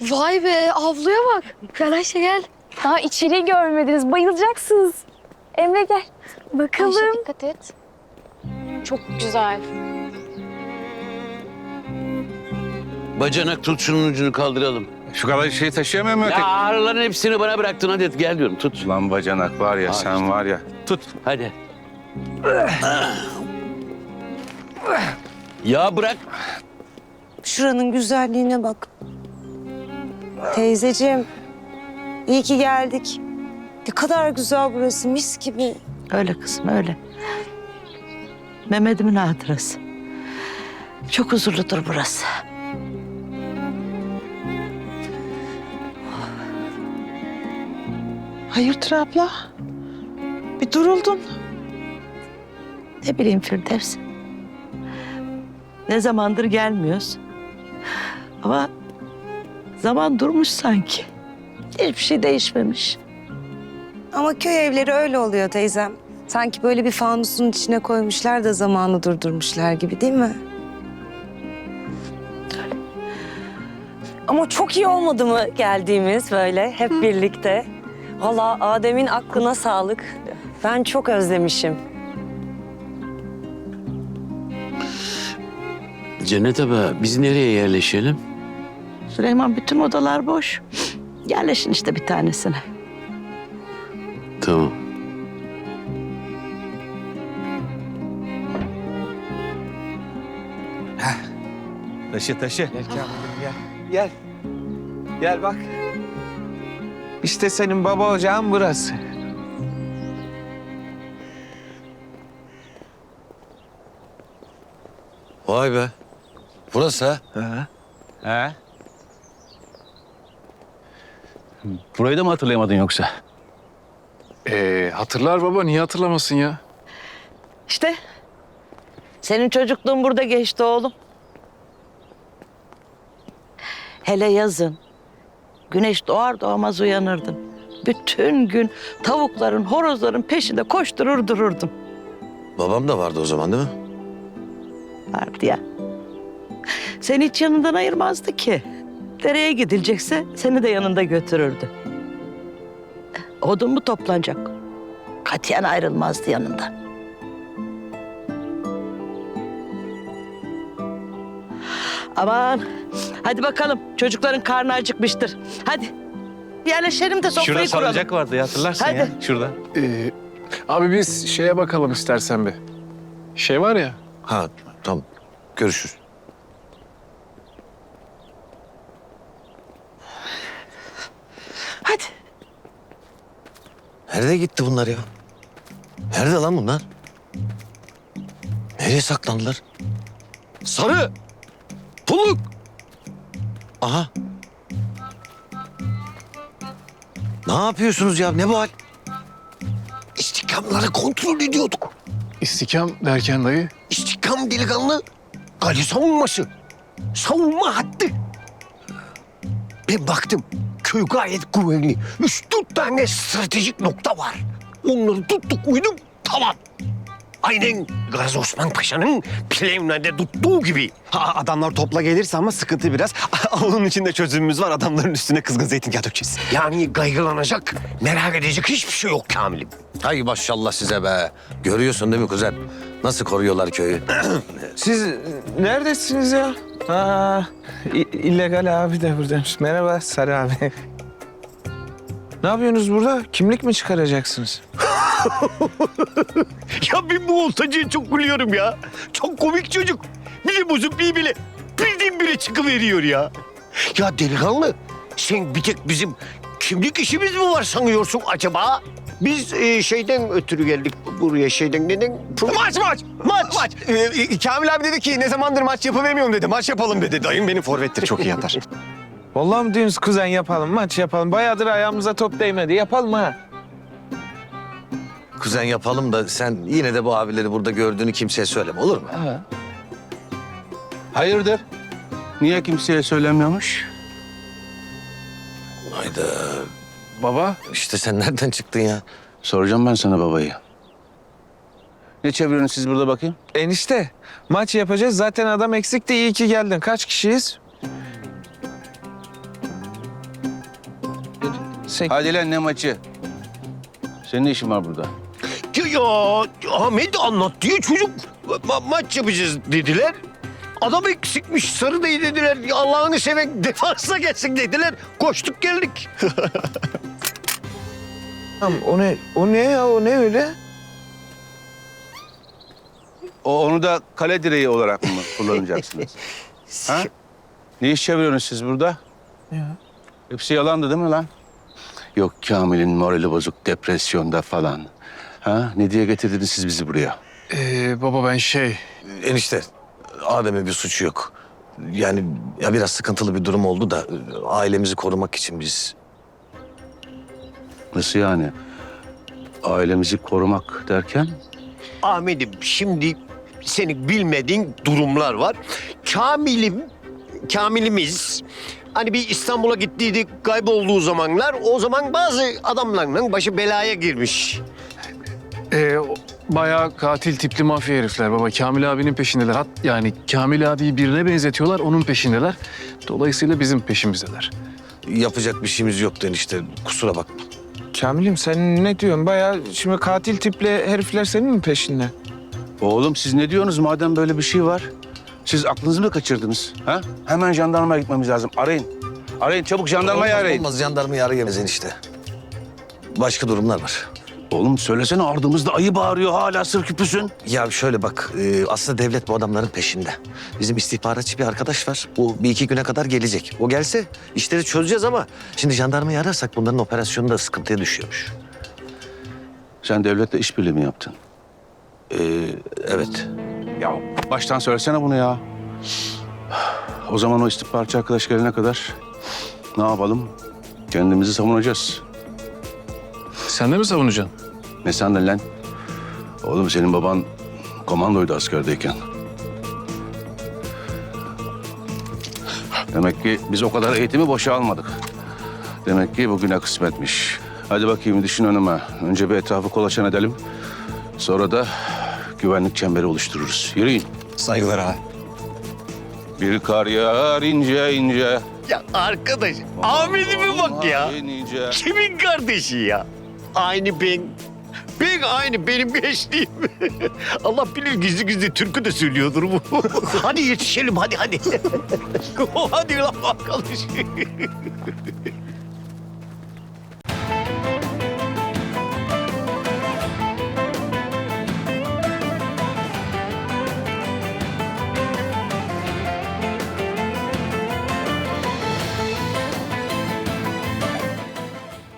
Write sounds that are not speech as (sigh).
Vay be avluya bak. Gel Ayşe gel. Daha içeriği görmediniz. Bayılacaksınız. Emre gel. Bakalım. Ayşe dikkat et. Çok güzel. Bacanak tut şunun ucunu kaldıralım. Şu kadar şey taşıyamıyor mu Ya öteki? ağrıların hepsini bana bıraktın hadi gel diyorum tut. Lan bacanak var ya Ha, sen işte. var ya. Tut. Hadi. Ya bırak. Şuranın güzelliğine bak. Teyzeciğim, iyi ki geldik. Ne kadar güzel burası, mis gibi. Öyle kızım öyle. Mehmet'imin hatırası. Çok huzurludur burası. Hayırdır abla? Bir duruldun. Ne bileyim Firdevs. Ne zamandır gelmiyoruz. Ama zaman durmuş sanki. Hiçbir şey değişmemiş. Ama köy evleri öyle oluyor teyzem. Sanki böyle bir fanusun içine koymuşlar da zamanı durdurmuşlar gibi değil mi? Ama çok iyi olmadı mı geldiğimiz böyle hep birlikte? Valla Adem'in aklına sağlık. Ben çok özlemişim. Cennet abla biz nereye yerleşelim? Süleyman bütün odalar boş. Yerleşin işte bir tanesine. Tamam. Taşı taşı. Gel Kamil'im gel. Gel. Gel bak. İşte senin baba ocağın burası. Vay be. Burası ha. Ha. He? Burayı da mı hatırlayamadın yoksa? Ee, hatırlar baba niye hatırlamasın ya? İşte senin çocukluğun burada geçti oğlum. Hele yazın. Güneş doğar doğmaz uyanırdın. Bütün gün tavukların, horozların peşinde koşturur dururdum. Babam da vardı o zaman değil mi? Vardı ya. Seni hiç yanından ayırmazdı ki. Dereye gidilecekse seni de yanında götürürdü. Odun mu toplanacak? Katiyen ayrılmazdı yanında. Aman hadi bakalım çocukların karnı acıkmıştır. Hadi yerleşelim de Şurada sofrayı kuralım. salıncak vardı ya hatırlarsın Hadi. ya. Şurada. Ee, abi biz şeye bakalım istersen bir. Şey var ya. Ha tamam. Görüşürüz. Nerede gitti bunlar ya? Nerede lan bunlar? Nereye saklandılar? Sarı! Pulluk! Aha. Ne yapıyorsunuz ya? Ne bu hal? İstikamları kontrol ediyorduk. İstikam derken dayı. İstikam delikanlı. Kale savunması. Savunma hattı. Ben baktım. Köy gayet güvenli. Üç dört tane stratejik nokta var. Onları tuttuk muydum tamam. Aynen Gazi Osman Paşa'nın Plevne'de tuttuğu gibi. Ha, adamlar topla gelirse ama sıkıntı biraz. (laughs) Onun için de çözümümüz var. Adamların üstüne kızgın zeytinyağı dökeceğiz. Yani kaygılanacak, merak edecek hiçbir şey yok Kamil'im. Hay maşallah size be. Görüyorsun değil mi kuzen? Nasıl koruyorlar köyü? (clears throat) Siz neredesiniz ya? Ha, i- illegal abi de buradaymış. Merhaba Sarı abi. ne yapıyorsunuz burada? Kimlik mi çıkaracaksınız? (laughs) Ya ben bu oltacıya çok gülüyorum ya. Çok komik çocuk. Bile bozuk bir bile birdenbire çıkıveriyor ya. Ya delikanlı sen bir tek bizim kimlik işimiz mi var sanıyorsun acaba? Biz e, şeyden ötürü geldik buraya şeyden neden? Maç maç! Maç! Maç! Ee, Kamil abi dedi ki ne zamandır maç yapamıyorum dedi. Maç yapalım dedi. Dayım benim forvettir çok iyi atar. (laughs) Vallahi mi diyorsunuz kuzen yapalım, maç yapalım. Bayağıdır ayağımıza top değmedi. Yapalım ha. Kuzen yapalım da sen yine de bu abileri burada gördüğünü kimseye söyleme olur mu? Hayırdır? Niye kimseye söylemiyormuş? Hayda. Baba İşte sen nereden çıktın ya? Soracağım ben sana babayı. Ne çeviriyorsunuz siz burada bakayım? Enişte, maç yapacağız. Zaten adam eksikti. İyi ki geldin. Kaç kişiyiz? Sek- Hadi lan ne maçı? Senin ne işin var burada? Ya, ya Ahmet anlattı ya çocuk. Ma- maç yapacağız dediler. Adam eksikmiş sarı değil dediler. Allah'ını seven defansa gelsin dediler. Koştuk geldik. (laughs) Tamam, o ne? O ne ya? O ne öyle? O onu da kale direği olarak mı kullanacaksınız? (laughs) ha? Ne iş çeviriyorsunuz siz burada? Ya. Hepsi yalandı değil mi lan? Yok Kamil'in morali bozuk, depresyonda falan. Ha? Ne diye getirdiniz siz bizi buraya? Ee, baba ben şey... Enişte Adem'e bir suçu yok. Yani ya biraz sıkıntılı bir durum oldu da ailemizi korumak için biz Nasıl yani? Ailemizi korumak derken? Ahmet'im şimdi senin bilmediğin durumlar var. Kamil'im, Kamil'imiz hani bir İstanbul'a gittiydi kaybolduğu zamanlar o zaman bazı adamlarla başı belaya girmiş. Ee, bayağı katil tipli mafya herifler baba. Kamil abinin peşindeler. Hat, yani Kamil abiyi birine benzetiyorlar, onun peşindeler. Dolayısıyla bizim peşimizdeler. yapacak bir şeyimiz yoktu enişte. Kusura bakma. Kamil'im sen ne diyorsun? Bayağı şimdi katil tiple herifler senin mi peşinde? Oğlum siz ne diyorsunuz madem böyle bir şey var? Siz aklınızı mı kaçırdınız? Ha? Hemen jandarmaya gitmemiz lazım. Arayın. Arayın çabuk jandarmayı Olmaz, arayın. Olmaz jandarmayı arayamayız enişte. Başka durumlar var. Oğlum söylesene ardımızda ayı bağırıyor hala sır küpüsün. Ya şöyle bak, e, aslında devlet bu adamların peşinde. Bizim istihbaratçı bir arkadaş var. O bir iki güne kadar gelecek. O gelse işleri çözeceğiz ama şimdi jandarmayı ararsak bunların operasyonu da sıkıntıya düşüyormuş. Sen devletle işbirliği mi yaptın? Ee, evet. Ya baştan söylesene bunu ya. O zaman o istihbaratçı arkadaş gelene kadar ne yapalım? Kendimizi savunacağız. Sen de mi savunacaksın? Ne sandın lan? Oğlum senin baban komandoydu askerdeyken. Demek ki biz o kadar eğitimi boşa almadık. Demek ki bugüne kısmetmiş. Hadi bakayım düşün önüme. Önce bir etrafı kolaçan edelim. Sonra da güvenlik çemberi oluştururuz. Yürüyün. Saygılar abi. Bir kar yağar ince ince. Ya arkadaş Ahmet'ime bak ya. İnce. Kimin kardeşi ya? Aynı ben. Ben aynı benim gençliğim. (laughs) Allah bilir gizli gizli türkü de söylüyordur bu. (laughs) hadi yetişelim hadi hadi. (laughs) hadi lan bakalım.